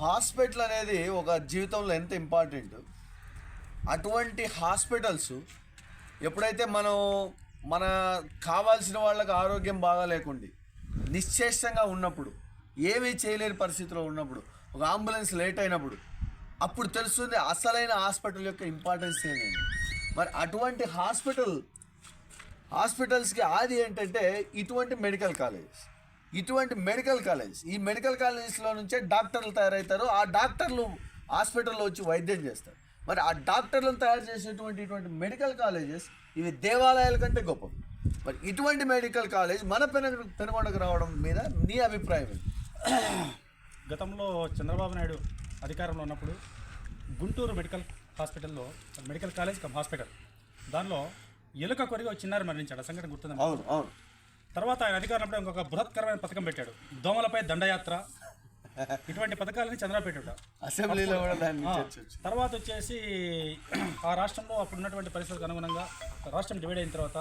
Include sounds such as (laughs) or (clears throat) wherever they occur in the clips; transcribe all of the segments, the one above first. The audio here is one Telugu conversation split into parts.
హాస్పిటల్ అనేది ఒక జీవితంలో ఎంత ఇంపార్టెంట్? అటువంటి హాస్పిటల్స్ ఎప్పుడైతే మనం మన కావాల్సిన వాళ్ళకి ఆరోగ్యం బాగా లేకుండి నిశ్చేష్టంగా ఉన్నప్పుడు ఏమీ చేయలేని పరిస్థితిలో ఉన్నప్పుడు ఒక అంబులెన్స్ లేట్ అయినప్పుడు అప్పుడు తెలుస్తుంది అసలైన హాస్పిటల్ యొక్క ఇంపార్టెన్స్ ఏంటండి మరి అటువంటి హాస్పిటల్ హాస్పిటల్స్కి ఆది ఏంటంటే ఇటువంటి మెడికల్ కాలేజెస్. ఇటువంటి మెడికల్ కాలేజెస్ ఈ మెడికల్ కాలేజెస్లో నుంచే డాక్టర్లు తయారవుతారు. ఆ డాక్టర్లు హాస్పిటల్లో వచ్చి వైద్యం చేస్తారు. మరి ఆ డాక్టర్లను తయారు చేసేటువంటి ఇటువంటి మెడికల్ కాలేజెస్ ఇవి దేవాలయాల కంటే గొప్ప మరి ఇటువంటి మెడికల్ కాలేజ్ మన పెన పెనుగొండకు రావడం మీద నీ అభిప్రాయం ఏంటి? గతంలో చంద్రబాబు నాయుడు అధికారంలో ఉన్నప్పుడు గుంటూరు మెడికల్ హాస్పిటల్లో మెడికల్ కాలేజ్ కమ్ హాస్పిటల్. దానిలో ఎలుక కొరిగి చిన్నారి మరణించాడు. ఆ సంఘటన గుర్తుంది అవును అవును. తర్వాత ఆయన అధికారంలో ఇంకొక బృహత్కరమైన పథకం పెట్టాడు. దోమలపై దండయాత్ర. ఇటువంటి పథకాలని చంద్రబాబు పెట్టాడు. అసెంబ్లీలో. తర్వాత వచ్చేసి ఆ రాష్ట్రంలో అప్పుడు ఉన్నటువంటి పరిస్థితులకు అనుగుణంగా రాష్ట్రం డివైడ్ అయిన తర్వాత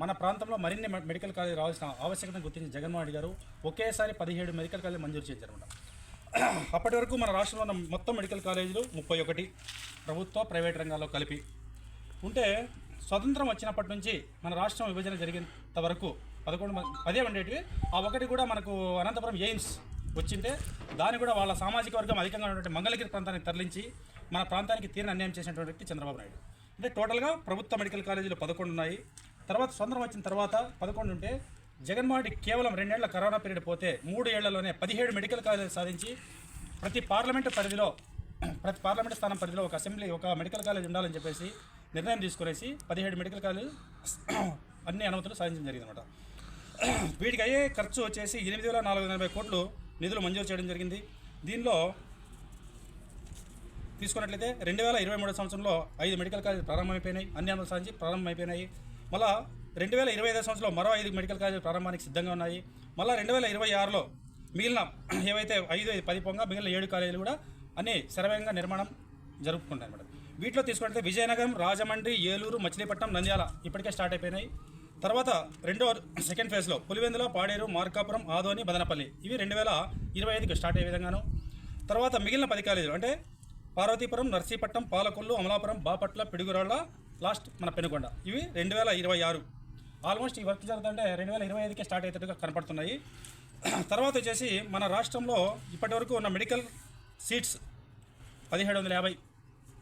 మన ప్రాంతంలో మరిన్ని మెడికల్ కాలేజ్ రావాల్సిన ఆవశ్యకతను గుర్తించి జగన్మోహన్ రెడ్డి గారు ఒకేసారి పదిహేడు మెడికల్ కాలేజ్ మంజూరు చేశారన్నమాట. అప్పటి వరకు మన రాష్ట్రంలో ఉన్న మొత్తం మెడికల్ కాలేజీలు ముప్పై ఒకటి ప్రభుత్వ ప్రైవేట్ రంగాల్లో కలిపి. ఉంటే స్వతంత్రం వచ్చినప్పటి నుంచి మన రాష్ట్రం విభజన జరిగేంత వరకు పదకొండు పదే ఉండేటివి. ఆ ఒకటి కూడా మనకు అనంతపురం ఎయిమ్స్ వచ్చింటే దాన్ని కూడా వాళ్ళ సామాజిక వర్గం అధికంగా ఉన్నటువంటి మంగళగిరి ప్రాంతానికి తరలించి మన ప్రాంతానికి తీరిన అన్యాయం చేసినటువంటి వ్యక్తి చంద్రబాబు నాయుడు. అంటే టోటల్గా ప్రభుత్వ మెడికల్ కాలేజీలు పదకొండు ఉన్నాయి. తర్వాత స్వతంత్రం వచ్చిన తర్వాత పదకొండు ఉంటే జగన్మోహన్ రెడ్డి కేవలం రెండేళ్ళ కరోనా పీరియడ్ పోతే మూడు ఏళ్ళలోనే పదిహేడు మెడికల్ కాలేజీలు సాధించి ప్రతి పార్లమెంటు పరిధిలో ప్రతి పార్లమెంటు స్థానం పరిధిలో ఒక అసెంబ్లీ ఒక మెడికల్ కాలేజ్ ఉండాలని చెప్పేసి నిర్ణయం తీసుకునేసి పదిహేడు మెడికల్ కాలేజ్ (clears throat) అన్ని అనుమతులు సాధించడం జరిగిందనమాట (clears throat) వీటికి అయ్యే ఖర్చు వచ్చేసి ఎనిమిది వేల నాలుగు వందల ఎనభై కోట్లు నిధులు మంజూరు చేయడం జరిగింది. దీనిలో తీసుకున్నట్లయితే రెండు వేల ఇరవై మూడు సంవత్సరంలో ఐదు మెడికల్ కాలేజీలు ప్రారంభమైపోయినాయి. అన్ని అనుమతులు సాధించి ప్రారంభమైపోయినాయి. మళ్ళా రెండు వేల ఇరవై ఐదో సంవత్సరంలో మరో ఐదు మెడికల్ కాలేజీలు ప్రారంభానికి సిద్ధంగా ఉన్నాయి. మళ్ళీ రెండు వేల ఇరవై ఆరులో మిగిలిన (clears throat) ఏవైతే ఐదు ఐదు పది పొంగ మిగిలిన ఏడు కాలేజీలు కూడా అన్ని శరవేగంగా నిర్మాణం జరుపుకుంటాయి అన్నమాట వీటిలో తీసుకుంటే విజయనగరం రాజమండ్రి ఏలూరు మచిలీపట్నం నంద్యాల ఇప్పటికే స్టార్ట్ అయిపోయినాయి. తర్వాత రెండో సెకండ్ ఫేజ్లో పులివెందుల పాడేరు మార్కాపురం ఆదోని బదనపల్లి. ఇవి రెండు వేల ఇరవై ఐదుకి స్టార్ట్ అయ్యే విధంగాను. తర్వాత మిగిలిన పది కాలేజీలు అంటే పార్వతీపురం నర్సీపట్నం పాలకొల్లు అమలాపురం బాపట్ల పిడుగురాళ్ళ లాస్ట్ మన పెనుకొండ ఇవి రెండు వేల ఇరవై ఆరు. ఆల్మోస్ట్ ఈ వర్క్ జరుగుతుంటే రెండు వేల ఇరవై ఐదుకే స్టార్ట్ అయ్యేటట్టుగా కనపడుతున్నాయి. తర్వాత వచ్చేసి మన రాష్ట్రంలో ఇప్పటివరకు ఉన్న మెడికల్ సీట్స్ పదిహేడు వందల యాభై.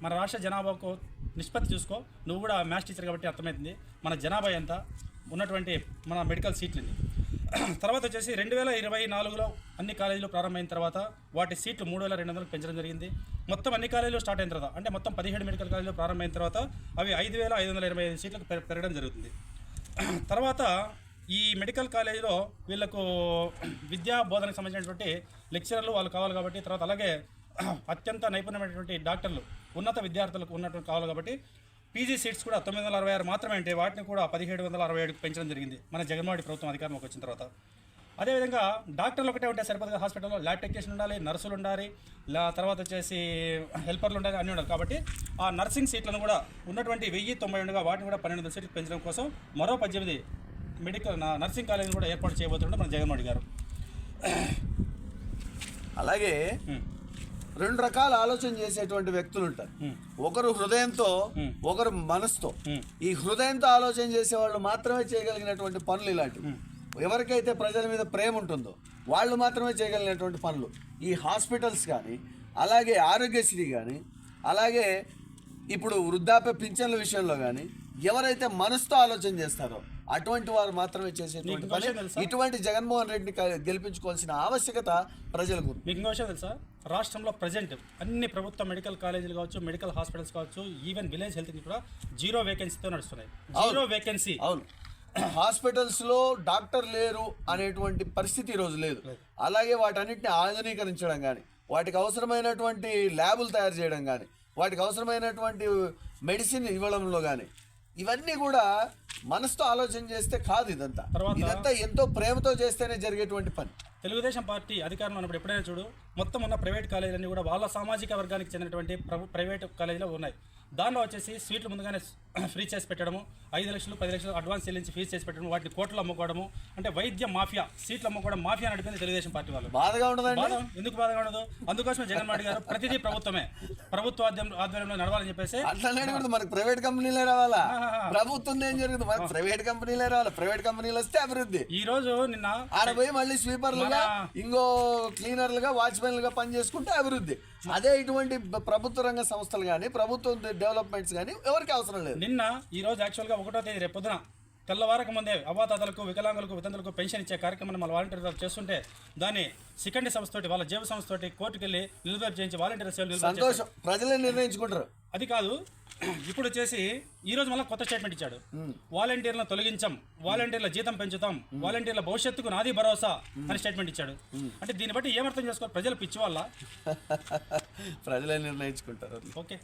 మన రాష్ట్ర జనాభాకు నిష్పత్తి చూసుకో. నువ్వు కూడా మ్యాథ్స్ టీచర్ కాబట్టి అర్థమవుతుంది. మన జనాభా ఎంత? ఉన్నటువంటి మన మెడికల్ సీట్లని తర్వాత వచ్చేసి రెండు వేల ఇరవై నాలుగులో అన్ని కాలేజీలు ప్రారంభమైన తర్వాత వాటి సీట్లు మూడు వేల రెండు వందలకు పెంచడం జరిగింది. మొత్తం అన్ని కాలేజీలు స్టార్ట్ అయిన తర్వాత అంటే మొత్తం పదిహేడు మెడికల్ కాలేజీలు ప్రారంభమైన తర్వాత అవి ఐదు వేల ఐదు వందల ఇరవై ఐదు సీట్లకు పెరగడం జరుగుతుంది. తర్వాత ఈ మెడికల్ కాలేజీలో వీళ్ళకు విద్యా బోధనకు సంబంధించినటువంటి లెక్చరర్లు వాళ్ళు కావాలి కాబట్టి తర్వాత అలాగే అత్యంత నైపుణ్యమైనటువంటి డాక్టర్లు ఉన్నత విద్యార్థులకు ఉన్నటువంటి కావాలి కాబట్టి పీజీ సీట్స్ కూడా తొమ్మిది వందల అరవై ఆరు మాత్రమే అంటే వాటిని కూడా పదిహేడు వందల అరవై ఏడుకి పెంచడం జరిగింది. మన జగన్మోహన్ ప్రభుత్వం అధికారంలోకి వచ్చిన తర్వాత. అదేవిధంగా డాక్టర్లు ఒకటే ఉంటే సరిపోతుంది హాస్పిటల్లో ల్యాబ్ టెక్నీషియన్ ఉండాలి నర్సులు ఉండాలి తర్వాత వచ్చేసి హెల్పర్లు ఉండాలి అన్నీ ఉండాలి కాబట్టి ఆ నర్సింగ్ సీట్లను కూడా ఉన్నటువంటి వెయ్యి తొంభై ఉండగా వాటిని కూడా పన్నెండు వందల సీట్లు పెంచడం కోసం మరో పద్దెనిమిది మెడికల్ నర్సింగ్ కాలేజీని కూడా ఏర్పాటు చేయబోతుండే మన జగన్మోహన్ గారు. అలాగే రెండు రకాల ఆలోచన చేసేటువంటి వ్యక్తులు ఉంటారు. ఒకరు హృదయంతో. ఒకరు మనసుతో. ఈ హృదయంతో ఆలోచన చేసేవాళ్ళు మాత్రమే చేయగలిగినటువంటి పనులు ఇలాంటివి. ఎవరికైతే ప్రజల మీద ప్రేమ ఉంటుందో వాళ్ళు మాత్రమే చేయగలిగినటువంటి పనులు. ఈ హాస్పిటల్స్ కానీ అలాగే ఆరోగ్యశ్రీ కానీ అలాగే ఇప్పుడు వృద్ధాప్య పింఛన్ల విషయంలో కానీ ఎవరైతే మనసుతో ఆలోచన చేస్తారో అటువంటి వారు మాత్రమే చేసేటువంటి పని? ఇటువంటి జగన్మోహన్ రెడ్డిని గెలిపించుకోవాల్సిన ఆవశ్యకత ప్రజలకు. మీకు విషయం తెలుసా? రాష్ట్రంలో ప్రజెంట్ అన్ని ప్రభుత్వ మెడికల్ కాలేజీలు కావచ్చు మెడికల్ హాస్పిటల్స్ కావచ్చు ఈవెన్ విలేజ్ హెల్త్ కూడా జీరో వేకెన్సీతో నడుస్తున్నాయి. Zero vacancy. అవును. హాస్పిటల్స్లో డాక్టర్ లేరు అనేటువంటి పరిస్థితి ఈరోజు లేదు. అలాగే వాటన్నిటిని ఆధునీకరించడం కానీ వాటికి అవసరమైనటువంటి ల్యాబులు తయారు చేయడం కానీ వాటికి అవసరమైనటువంటి మెడిసిన్ ఇవ్వడంలో కానీ ఇవన్నీ కూడా మనసుతో ఆలోచన చేస్తే కాదు ఇదంతా. తర్వాత- ఇదంతా ఎంతో ప్రేమతో చేస్తేనే జరిగేటువంటి పని. తెలుగుదేశం పార్టీ అధికారంలో ఉన్నప్పుడు ఎప్పుడైనా చూడు మొత్తం ఉన్న ప్రైవేట్ కాలేజీలన్నీ కూడా వాళ్ళ సామాజిక వర్గానికి చెందినటువంటి ప్రైవేట్ కాలేజీలో ఉన్నాయి. దానిలో వచ్చేసి సీట్లు ముందుగానే ఫ్రీ చేసి పెట్టడము ఐదు లక్షలు పది లక్షలు అడ్వాన్స్ చెల్లించి ఫీజు చేసి పెట్టడం వాటిని కోట్లు అమ్ముకోవడము అంటే వైద్య మాఫియా సీట్లు అమ్ముకోవడం మాఫియా నడిపింది తెలుగుదేశం పార్టీ వాళ్ళు. బాధగా ఉండదండి? బాధ? ఎందుకు బాధగా ఉండదు? అందుకోసమే జగన్మోహన్ రెడ్డి గారు ప్రతిదీ ప్రభుత్వమే. ప్రభుత్వ ఆధ్వర్యం- ఆధ్వర్యంలో నడవాలని చెప్పేసి అట్లా మనకి ప్రైవేట్ కంపెనీలే రావాలా? ప్రభుత్వం ఏం జరుగుతుంది? మనకి ప్రైవేట్ కంపెనీలే రావాలి. ప్రైవేట్ కంపెనీలు వస్తే అభివృద్ధి. ఈ రోజు నిన్న ఆడ పోయి మళ్ళీ స్వీపర్లుగా ఇంకో క్లీనర్లుగా వాచ్మెన్లుగా పనిచేసుకుంటే అభివృద్ధి. అదే ఇటువంటి ప్రభుత్వ రంగ సంస్థలు కానీ ప్రభుత్వం డెవలప్మెంట్స్ కానీ ఎవరికి అవసరం లేదు. నిన్న ఈ రోజు యాక్చువల్గా ఒకటో తేదీ రేపు పొద్దున తెల్లవారక ముందే అవాతాతలకు వికలాంగులకు వితంతులకు పెన్షన్ ఇచ్చే కార్యక్రమాన్ని మన వాలంటీర్ చేస్తుంటే దాన్ని సికండి సంస్థతోటి వాళ్ళ జేబు సంస్థతోటి కోర్టుకు వెళ్ళి నిలుదల చేయించి వాలంటీర్ సేవలు. సంతోషం. ప్రజలే నిర్ణయించుకుంటారు. అది కాదు ఇప్పుడు వచ్చేసి ఈ రోజు మళ్ళీ కొత్త స్టేట్మెంట్ ఇచ్చాడు. వాలంటీర్లను తొలగించాం వాలంటీర్ల జీతం పెంచుతాం వాలంటీర్ల భవిష్యత్తుకు నాది భరోసా అని స్టేట్మెంట్ ఇచ్చాడు. అంటే దీన్ని బట్టి ఏమర్థం చేసుకోవాలి? ప్రజలు పిచ్చి వల్ల (laughs) ప్రజలే నిర్ణయించుకుంటారు. ఓకే.